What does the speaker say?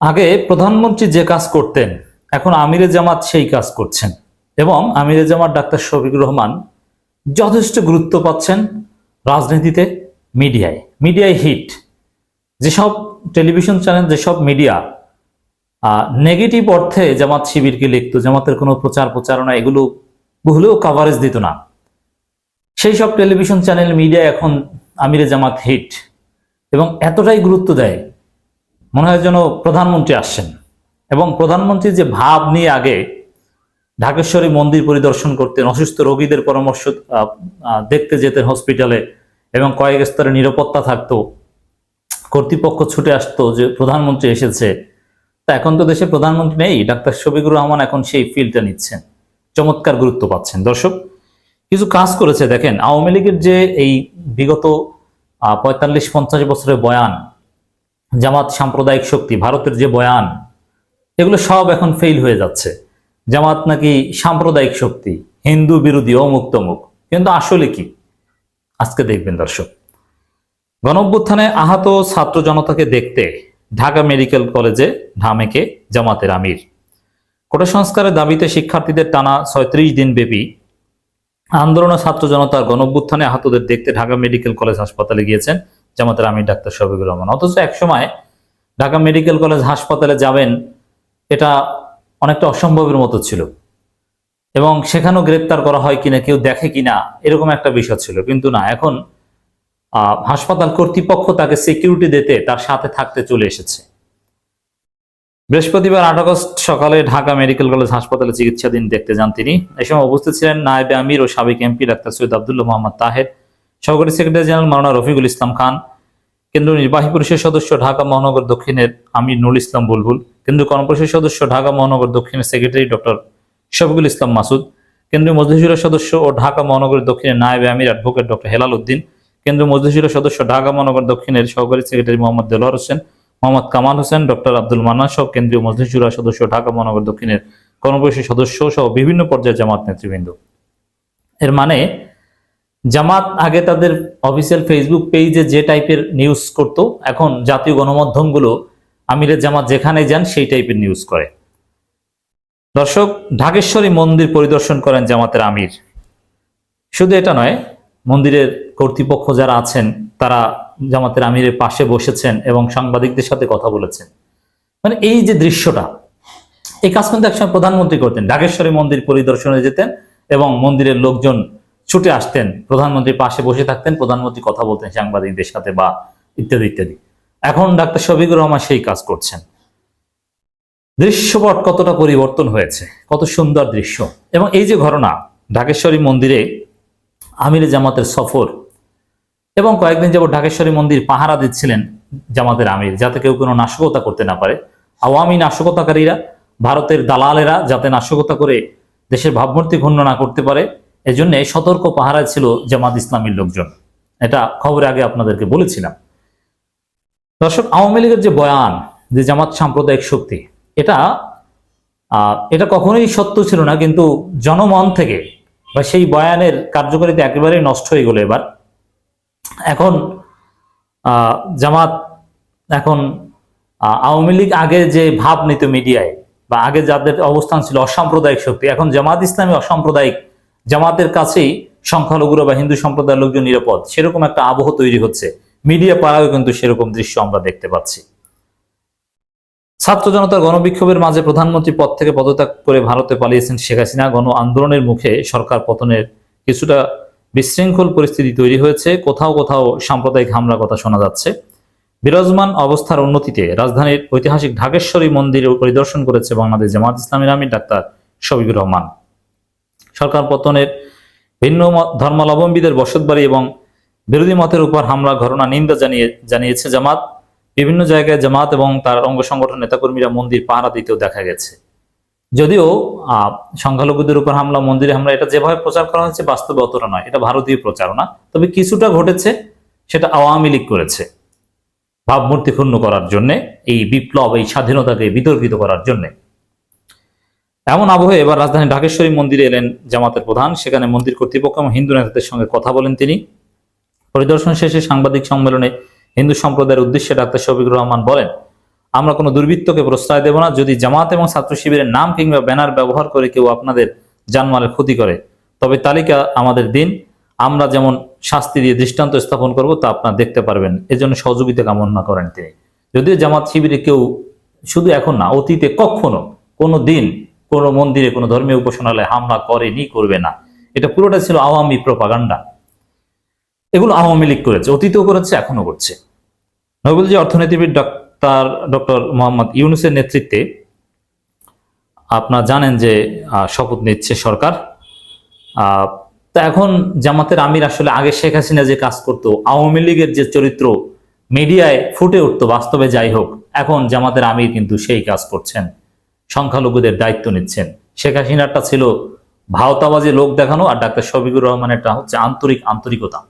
আগে প্রধানমন্ত্রী যে কাজ করতেন, এখন আমিরে জামাত সেই কাজ করছেন এবং আমিরে জামাত ডাক্তার শফিক রহমান যথেষ্ট গুরুত্ব পাচ্ছেন রাজনীতিতে, মিডিয়ায়। মিডিয়ায় হিট। যেসব টেলিভিশন চ্যানেল, যেসব মিডিয়া নেগেটিভ অর্থে জামাত শিবিরকে লিখত জামাতের কোনো প্রচার প্রচারণা এগুলো বহুলেও কাভারেজ দিত না। সেই সব টেলিভিশন চ্যানেল, মিডিয়া এখন আমিরে জামাত হিট এবং এতটাই গুরুত্ব দেয় মনে হয় যেন প্রধানমন্ত্রী আসছেন। এবং প্রধানমন্ত্রী যে ভাব নিয়ে আগে ঢাকেশ্বরী মন্দির পরিদর্শন করতেন, অসুস্থ রোগীদের পরামর্শ দেখতে যেতেন হসপিটালে এবং কয়েক স্তরে নিরাপত্তা থাকতো। কর্তৃপক্ষ ছুটে আসতো যে প্রধানমন্ত্রী এসেছে। তা এখন তো দেশে প্রধানমন্ত্রী নেই, ডাক্তার শফিকুর রহমান এখন সেই ফিল্ডটা নিচ্ছেন। চমৎকার গুরুত্ব পাচ্ছেন। দর্শক, কিছু কাজ করেছে। দেখেন, আওয়ামী লীগের যে এই বিগত পঁয়তাল্লিশ পঞ্চাশ বছরের বয়ান জামাত সাম্প্রদায়িক শক্তি, ভারতের যে বয়ান, এগুলো সব এখন ফেল হয়ে যাচ্ছে। জামাত নাকি সাম্প্রদায়িক শক্তি, হিন্দু বিরোধী, অমুক তমুক। কিন্তু আসলে কি? আজকে দেখবেন দর্শক। গণঅভ্যুত্থানে আহত ছাত্র জনতাকে দেখতে ঢাকা মেডিকেল কলেজে ঢামেকে জামাতের আমির। কোটা সংস্কারের দাবিতে শিক্ষার্থীদের টানা ছয়ত্রিশ দিন ব্যাপী আন্দোলন ছাত্র জনতার গণঅভ্যুত্থানে আহতদের দেখতে ঢাকা মেডিকেল কলেজ হাসপাতালে গিয়েছেন। জামাতের আমির ডাক্তার শফিকুর রহমান। অথচ একসময় ঢাকা মেডিকেল কলেজ হাসপাতালে যাবেন, এটা অনেকটা অসম্ভবের মতো ছিল। এবং সেখানেও গ্রেপ্তার করা হয় কিনা, কেউ দেখে কিনা, এরকম একটা বিষয় ছিল। কিন্তু না, এখন হাসপাতাল কর্তৃপক্ষ তাকে সিকিউরিটি দিতে তার সাথে থাকতে চলে এসেছে। বৃহস্পতিবার আট আগস্ট সকালে ঢাকা মেডিকেল কলেজ হাসপাতালে চিকিৎসাধীন দেখতে যান তিনি। এই সময় উপস্থিত ছিলেন নায়েবে আমির ও সাবেক এমপি ডাক্তার সৈয়দ আবদুল্লাহ মোহাম্মদ তাহের। সহকারী সেক্রেটারি জেনারেল মাওলানা রফিকুল ইসলাম খান, কেন্দ্রীয় নির্বাহী পরিষদ সদস্য ঢাকা মহানগর দক্ষিণের আমির নুল ইসলাম বুলবুল, কেন্দ্রীয় কর্মপরিষদ সদস্য ঢাকা মহানগর দক্ষিণের সেক্রেটারি ডক্টর শফিকুল ইসলাম মাসুদ, কেন্দ্রীয় মজলিসুরের সদস্য ও ঢাকা মহানগর দক্ষিণের নায়েবে আমির অ্যাডভোকেট ডক্টর হেলাল উদ্দিন, কেন্দ্রীয় মজলিসুরের সদস্য ঢাকা মহানগর দক্ষিণের সহকারী সেক্রেটারি মোহাম্মদ দেলোয়ার হোসেন, মোহাম্মদ কামাল হোসেন, ডক্টর আব্দুল মান্নান সহ কেন্দ্রীয় মজলিস জুরা সদস্য ঢাকা মহানগর দক্ষিণের কর্মপরিষদ সদস্য সহ বিভিন্ন পর্যায়ের জামাত নেতৃবৃন্দ। এর মানে জামাত আগে তাদের অফিসিয়াল ফেসবুক পেজে যে টাইপের নিউজ করত, এখন জাতীয় গণমাধ্যমগুলো আমিরের জামাত যেখানে যান সেই টাইপের নিউজ করে। দর্শক, ঢাকেশ্বরী মন্দির পরিদর্শন করেন জামাতের আমির। শুধু এটা নয়, মন্দিরের কর্তৃপক্ষ যারা আছেন, তারা জামাতের আমিরের পাশে বসেছেন এবং সাংবাদিকদের সাথে কথা বলেছেন। মানে এই যে দৃশ্যটা, এই কাজ কিন্তু একসময় প্রধানমন্ত্রী করতেন। ঢাকেশ্বরী মন্দির পরিদর্শনে যেতেন এবং মন্দিরের লোকজন ছুটে আসতেন, প্রধানমন্ত্রীর পাশে বসে থাকতেন, প্রধানমন্ত্রী কথা বলতেন সাংবাদিকদের সাথে বা ইত্যাদি ইত্যাদি। এখন ডাক্তার শফিকুর রহমান সেই কাজ করছেন। দৃশ্যপট কতটা পরিবর্তন হয়েছে, কত সুন্দর দৃশ্য। এবং এই যে ঘটনা, ঢাকেশ্বরী মন্দিরে আমির জামাতের সফর, এবং কয়েকদিন যাবত ঢাকেশ্বরী মন্দির পাহারা দিচ্ছিলেন জামাতের আমির, যাতে কেউ কোনো নাশকতা করতে না পারে। আওয়ামী নাশকতাকারীরা, ভারতের দালালেরা যাতে নাশকতা করে দেশের ভাবমূর্তি ঘূর্ণ না করতে পারে এজন্য সতর্ক পাহারায় ছিল জামাত ইসলামীর লোকজন। এটা খবরে আগে আপনাদেরকে বলেছিলাম। দর্শক, আওয়ামী লীগের যে বয়ান যে জামাত সাম্প্রদায়িক শক্তি, এটা এটা কখনোই সত্য ছিল না, কিন্তু জনমন থেকে বা সেই বয়ানের কার্যকারিতা একেবারেই নষ্ট হয়ে গেল এবার। এখন জামাত এখন আওয়ামী লীগ আগে যে ভাব নিত মিডিয়ায় বা আগে যাদের অবস্থান ছিল অসাম্প্রদায়িক শক্তি, এখন জামাত ইসলামী অসাম্প্রদায়িক জামাতের কাছেই সংখ্যালঘুরা বা হিন্দু সম্প্রদায়ের লোকজন নিরাপদ। সেরকম একটা আবহ তৈরি হচ্ছে। মিডিয়া পাড়াও কিন্তু সেরকম দৃশ্য আমরা দেখতে পাচ্ছি। ছাত্র জনতার গণবিক্ষোভের মাঝে প্রধানমন্ত্রী পদ থেকে পদত্যাগ করে ভারতে পালিয়েছেন শেখ হাসিনা। গণ আন্দোলনের মুখে সরকার পতনের কিছুটা বিশৃঙ্খল পরিস্থিতি তৈরি হয়েছে। কোথাও কোথাও সাম্প্রদায়িক হামলার কথা শোনা যাচ্ছে। বিরাজমান অবস্থার উন্নতিতে রাজধানীর ঐতিহাসিক ঢাকেশ্বরী মন্দির পরিদর্শন করেছে বাংলাদেশ জামাত ইসলামীর আমির ডাক্তার শফিকুর রহমান। সরকার পতনের ভিন্ন ধর্মাবলম্বীদের বসতবাড়ি এবং বিরোধী মতের উপর হামলা, ঘটনা, নিন্দা জানিয়ে, জানিয়েছে জামাত। বিভিন্ন জায়গায় জামাত এবং তার অঙ্গ সংগঠন নেতাকর্মীরা মন্দির পাহারা দিতেও দেখা গেছে। যদিও সংখ্যালঘুদের উপর হামলা, মন্দিরে হামলা, এটা যেভাবে প্রচার করা হয়েছে বাস্তবে অতটা নয়। এটা ভারতীয় প্রচারণা তবে কিছুটা ঘটেছে, সেটা আওয়ামী লীগ করেছে। ভাবমূর্তি ক্ষুণ্ণ করার জন্য, এই বিপ্লব, এই স্বাধীনতাকে বিতর্কিত করার জন্য। এমন আবহে এবার রাজধানী ঢাকেশ্বরী মন্দিরে এলেন জামাতের প্রধান। সেখানে মন্দির কর্তৃপক্ষ এবং হিন্দু নেতাদের সঙ্গে কথা বলেন তিনি। পরিদর্শন শেষে সাংবাদিক সম্মেলনে হিন্দু সম্প্রদায়ের উদ্দেশ্যে ডাক্তার শফিকুর রহমান বলেন, আমরা কোনো দুর্বৃত্তকে প্রশ্রয় দেব না। যদি জামাত এবং ছাত্র শিবিরের নাম কিংবা ব্যানার ব্যবহার করে কেউ আপনাদের জানমালের ক্ষতি করে, তবে তালিকা আমাদের দিন। আমরা যেমন শাস্তি দিয়ে দৃষ্টান্ত স্থাপন করব, তা আপনারা দেখতে পারবেন। এজন্য সহযোগিতা কামনা করেন তিনি। যদিও জামাত শিবিরে কেউ শুধু এখন না, অতীতে কখনো কোনো দিন কোনো মন্দিরে, কোনো ধর্মীয় উপাসনালয়ে হামলা করেনি, করবে না। এটা পুরোটা ছিল আওয়ামী প্রপাগান্ডা। এগুলো আওয়ামী লীগ করেছে, অতীতেও করেছে এখনও করছে। নোবেলজি অর্থনীতিবিদ ডাক্তার, ডক্টর মোহাম্মদ ইউনুসের নেতৃত্বে আপনারা জানেন যে শপথ নিচ্ছে সরকার। তা এখন জামাতের আমির আসলে আগে শেখ হাসিনা যে কাজ করতো, আওয়ামী লীগের যে চরিত্র মিডিয়ায় ফুটে উঠতো, বাস্তবে যাই হোক, এখন জামাতের আমির কিন্তু সেই কাজ করছেন। সংখ্যালঘুদের দায়িত্ব নিচ্ছেন। শেখ হাসিনারটা ছিল ভাওতাবাজি লোক দেখানো আর ডাক্তার শফিকুর রহমানেরটা হচ্ছে আন্তরিক আন্তরিকতা।